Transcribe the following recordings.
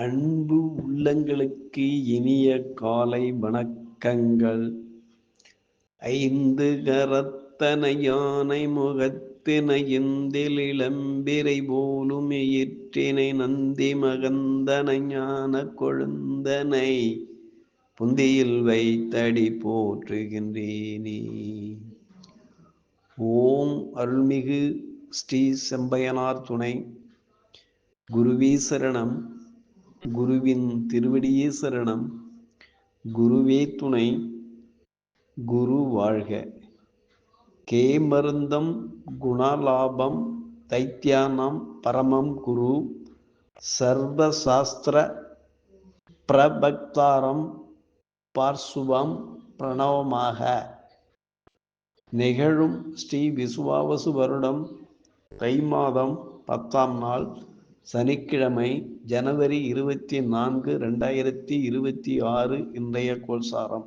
அன்பு உள்ளங்களுக்கு இனிய காலை வணக்கங்கள். ஐந்து கரத்தன யானை முகத்தின இந்தில் இளம்பிரை போலும் எயிற்றினை நந்தி மகந்தன ஞான கொழுந்தனை. புந்தியில் வைத்தடி போற்றுகின்றேனே. ஓம் அருள்மிகு ஸ்ரீ செம்பயனார் துணை. குருவீசரணம் குருவின் திருவடியே சரணம். குருவே துணை குரு வாழ்க. கே மருந்தம் குணலாபம் தைத்தியானம் பரமம் குரு. சர்வசாஸ்திர பிரபக்தாரம் பார்சுவம் பிரணவமாக. நிகழும் ஸ்ரீ விசுவாவசு வருடம் தை மாதம் பத்தாம் நாள். சனிக்கிழமை ஜனவரி இருபத்தி நான்கு ரெண்டாயிரத்தி இருபத்தி ஆறு இன்றைய கோல்சாரம்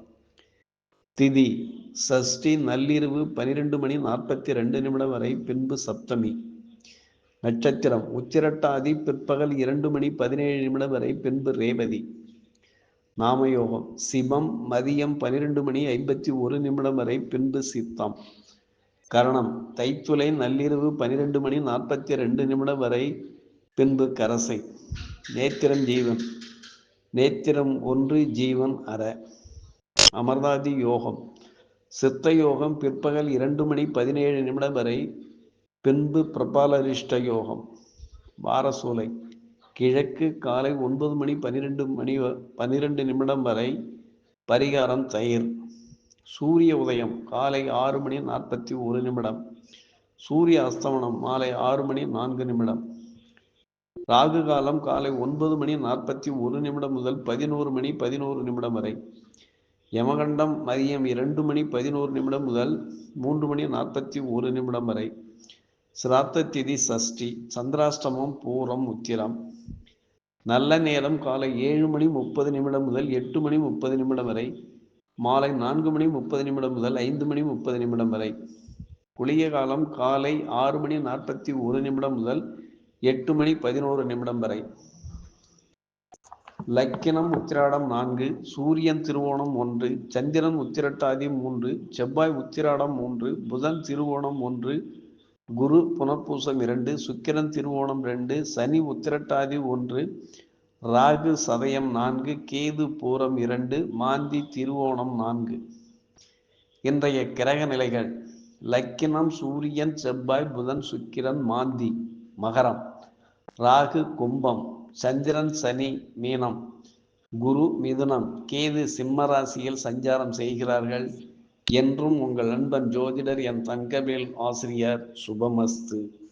திதி சஷ்டி நள்ளிரவு பனிரெண்டு மணி நாற்பத்தி ரெண்டு நிமிடம் வரை பின்பு சப்தமி. நட்சத்திரம் உத்திரட்டாதி பிற்பகல் இரண்டு மணி பதினேழு நிமிடம் வரை பின்பு ரேவதி. நாமயோகம் சிவம் மதியம் பனிரெண்டு மணி ஐம்பத்தி ஒரு நிமிடம் வரை பின்பு சித்தம். கரணம் தைத்துலை நள்ளிரவு பனிரெண்டு மணி நாற்பத்தி ரெண்டு நிமிடம் வரை பின்பு கரசை. நேத்திரம் ஜீவன். நேத்திரம் ஒன்று ஜீவன் அற. அமர்தாதி யோகம். சித்த யோகம் பிற்பகல் இரண்டு மணி பதினேழு நிமிடம் வரை பின்பு பிரபாலரிஷ்ட யோகம். வாரசூலை கிழக்கு காலை ஒன்பது மணி பன்னிரெண்டு மணி பன்னிரெண்டு நிமிடம் வரை பரிகாரம் தயிர். சூரிய உதயம் காலை ஆறு மணி நாற்பத்தி ஒரு நிமிடம். சூரிய அஸ்தமனம் மாலை ஆறு மணி நான்கு நிமிடம். ராகு காலம் காலை ஒன்பது மணி நாற்பத்தி ஒரு நிமிடம் முதல் பதினோரு மணி பதினோரு நிமிடம் வரை. யமகண்டம் மதியம் இரண்டு மணி பதினோரு நிமிடம் முதல் மூன்று மணி நாற்பத்தி ஒரு நிமிடம் வரை. சிராத்த திதி சஷ்டி சந்திராஷ்டமம் பூரம் உத்திரம். நல்ல நேரம் காலை ஏழு மணி முப்பது நிமிடம் முதல் எட்டு மணி முப்பது நிமிடம் வரை. மாலை நான்கு மணி முப்பது நிமிடம் முதல் ஐந்து மணி முப்பது நிமிடம் வரை. குளிய காலம் காலை ஆறு மணி நாற்பத்தி ஒரு நிமிடம் முதல் எட்டு மணி பதினோரு நிமிடம் வரை. லக்கினம் உத்திராடம் நான்கு சூரியன் திருவோணம் ஒன்று சந்திரன் உத்திரட்டாதி மூன்று செவ்வாய் உத்திராடம் மூன்று புதன் திருவோணம் ஒன்று குரு புனர்பூசம் இரண்டு சுக்கிரன் திருவோணம் ரெண்டு சனி உத்திரட்டாதி ஒன்று ராகு சதயம் நான்கு கேது பூரம் இரண்டு மாந்தி திருவோணம் நான்கு. இன்றைய கிரக நிலைகள் லக்கினம் சூரியன் செவ்வாய் புதன் சுக்கிரன் மாந்தி. மகரம். ராகு கும்பம். சந்திரன் சனி மீனம். குரு மிதுனம். கேது சிம்ம ராசியில் சஞ்சாரம் செய்கிறார்கள். என்றும் உங்கள் நண்பன் ஜோதிடர் என் தங்கவேல் ஆசிரியர் சுபமஸ்து.